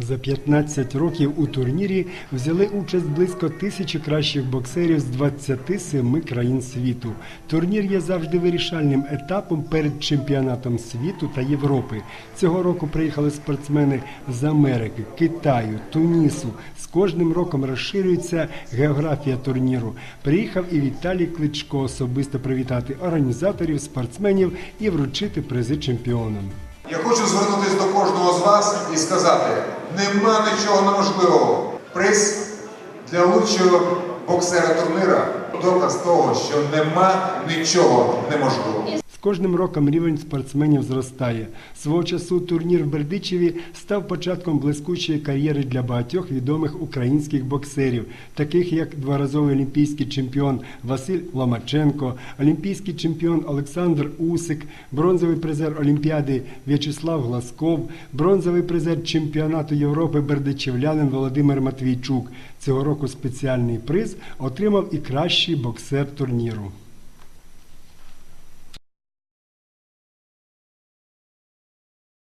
За 15 років у турнірі взяли участь близько тисячі кращих боксерів з 27 країн світу. Турнір є завжди вирішальним етапом перед чемпіонатом світу та Європи. Цього року приїхали спортсмени з Америки, Китаю, Тунісу. З кожним роком розширюється географія турніру. Приїхав і Віталій Кличко особисто привітати організаторів, спортсменів і вручити призи чемпіонам. Я хочу звернутися до кожного з вас і сказати: нема нічого неможливого. Приз для лучшого боксера турнира доказ того, що нема нічого неможливого. Кожним роком рівень спортсменів зростає. Свого часу турнір в Бердичеві став початком блискучої кар'єри для багатьох відомих українських боксерів, таких як дворазовий олімпійський чемпіон Василь Ломаченко, олімпійський чемпіон Олександр Усик, бронзовий призер Олімпіади В'ячеслав Гласков, бронзовий призер чемпіонату Європи бердичевлянин Володимир Матвійчук. Цього року спеціальний приз отримав і кращий боксер турніру.